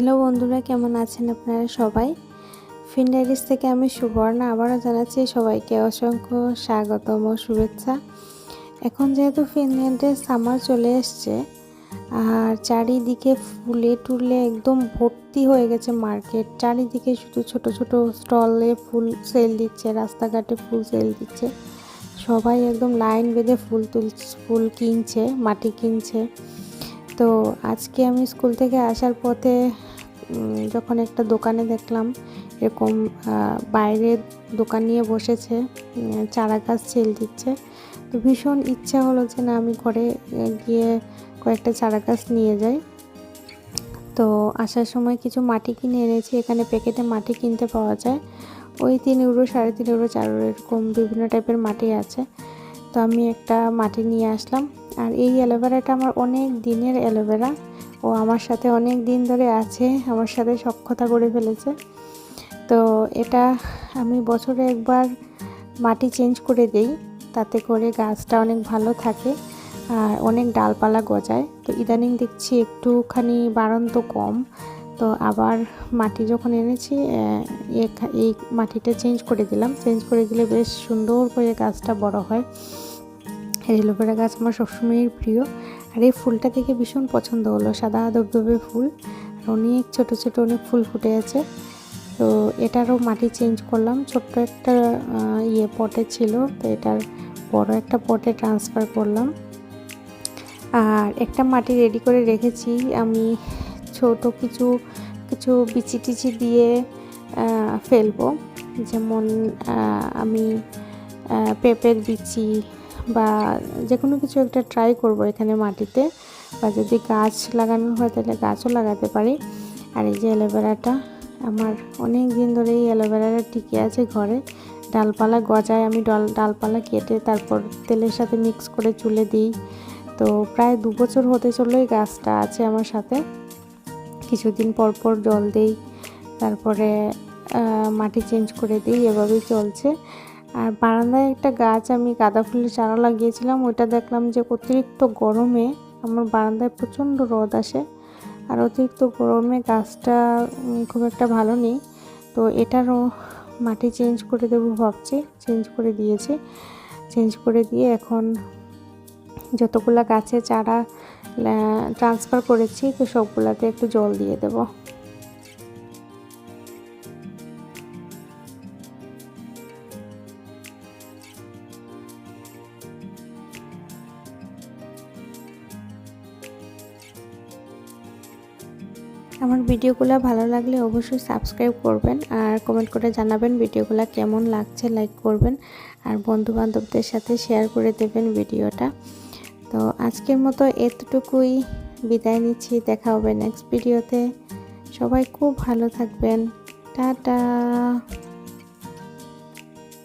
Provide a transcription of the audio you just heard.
Hello বন্ধুরা, কেমন আছেন আপনারা সবাই? ফিনডাইরিস থেকে আমি সুবর্ণা আবারও জানাচ্ছি সবাইকে অসংখ্য স্বাগতম ও শুভেচ্ছা। এখন যেহেতু ফিনল্যান্ডে সামার চলে এসছে, আর চারিদিকে ফুলে টুলে একদম ভর্তি হয়ে গেছে মার্কেট চারিদিকে শুধু ছোট ছোট স্টলে ফুল সেল দিচ্ছে, রাস্তাঘাটে ফুল সেল দিচ্ছে। সবাই একদম লাইন বেঁধে ফুল তুল, ফুল কিনছে, মাটি কিনছে। তো আজকে আমি স্কুল থেকে আসার পথে যখন একটা দোকানে দেখলাম এরকম বাইরে দোকান নিয়ে বসেছে চারা গাছ সেল দিচ্ছে, তো ভীষণ ইচ্ছা হলো যে না আমি ঘরে গিয়ে কয়েকটা চারা গাছ নিয়ে যাই। তো আসার সময় কিছু মাটি কিনে এনেছি, এখানে প্যাকেটে মাটি কিনতে পাওয়া যায়। ওই তিন ইউরো সাড়ে তিন ইউরো চার ইউরো এরকম বিভিন্ন টাইপের মাটি আছে। তো আমি একটা মাটি নিয়ে আসলাম, আর এই অ্যালোভেরাটা আমার অনেক দিনের অ্যালোভেরা। ও আমার সাথে অনেক দিন ধরে আছে, আমার সাথে সক্ষতা করে ফেলেছে। তো এটা আমি বছরে একবার মাটি চেঞ্জ করে দেই, তাতে করে গাছটা অনেক ভালো থাকে, আর অনেক ডালপালা গজায়। তো ইদানিং দেখছি একটুখানি বাড়ন্ত কম। তো আবার মাটি যখন এনেছি এই মাটিটা চেঞ্জ করে দিলাম। চেঞ্জ করে দিলে বেশ সুন্দর করে গাছটা বড় হয়। এলোভেরা গাছ আমার সবসময়ই প্রিয়। আর এই ফুলটা দেখে ভীষণ পছন্দ হলো, সাদা ধবধবে ফুল। আর অনেক ছোটো ছোটো অনেক ফুল ফুটে আছে। তো এটারও মাটি চেঞ্জ করলাম। ছোট্ট একটা ইয়ে পটে ছিল, তো এটার বড় একটা পটে ট্রান্সফার করলাম। আর একটা মাটি রেডি করে রেখেছি। আমি ছোট কিছু কিছু বিচি টিচি দিয়ে ফেলব। যেমন আমি পেঁপের বিচি বা যে কোনো কিছু একটা ট্রাই করব এখানে মাটিতে। বা যদি গাছ লাগানো হয় তাহলে গাছও লাগাতে পারি। আর এই যে অ্যালোভেরাটা, আমার অনেক দিন ধরে এই অ্যালোভেরাটা টিকে আছে ঘরে। ডালপালা গজায়, আমি ডাল, ডালপালা কেটে তারপর তেলের সাথে মিক্স করে চুলে দিই। তো প্রায় দু বছর হতে চলল এই গাছটা আছে আমার সাথে। কিছুদিন পর পর জল দেই, তারপরে মাটি চেঞ্জ করে দিই, এভাবেই চলছে। আর বারান্দায় একটা গাছ আমি গাঁদা ফুলের চারা লাগিয়েছিলাম, ওইটা দেখলাম যে অতিরিক্ত গরমে আমার বারান্দায় প্রচণ্ড রোদ আসে আর অতিরিক্ত গরমে গাছটা খুব একটা ভালো নেই। তো এটারও মাটি চেঞ্জ করে দেবো ভাবছি, চেঞ্জ করে দিয়েছি। চেঞ্জ করে দিয়ে এখন যতগুলা গাছে চারা ট্রান্সফার করেছি, তো সবগুলাতে একটু জল দিয়ে দেবো। আমার ভিডিওগুলো ভালো লাগলে অবশ্যই সাবস্ক্রাইব করবেন আর কমেন্ট করে জানাবেন ভিডিওগুলো কেমন লাগছে লাইক করবেন আর বন্ধু বান্ধবদের সাথে শেয়ার করে দেবেন ভিডিওটা। তো আজকের মতো এতটুকুই বিদায় নিচ্ছি, দেখা হবে নেক্সট ভিডিওতে সবাই খুব ভালো থাকবেন। টাটা।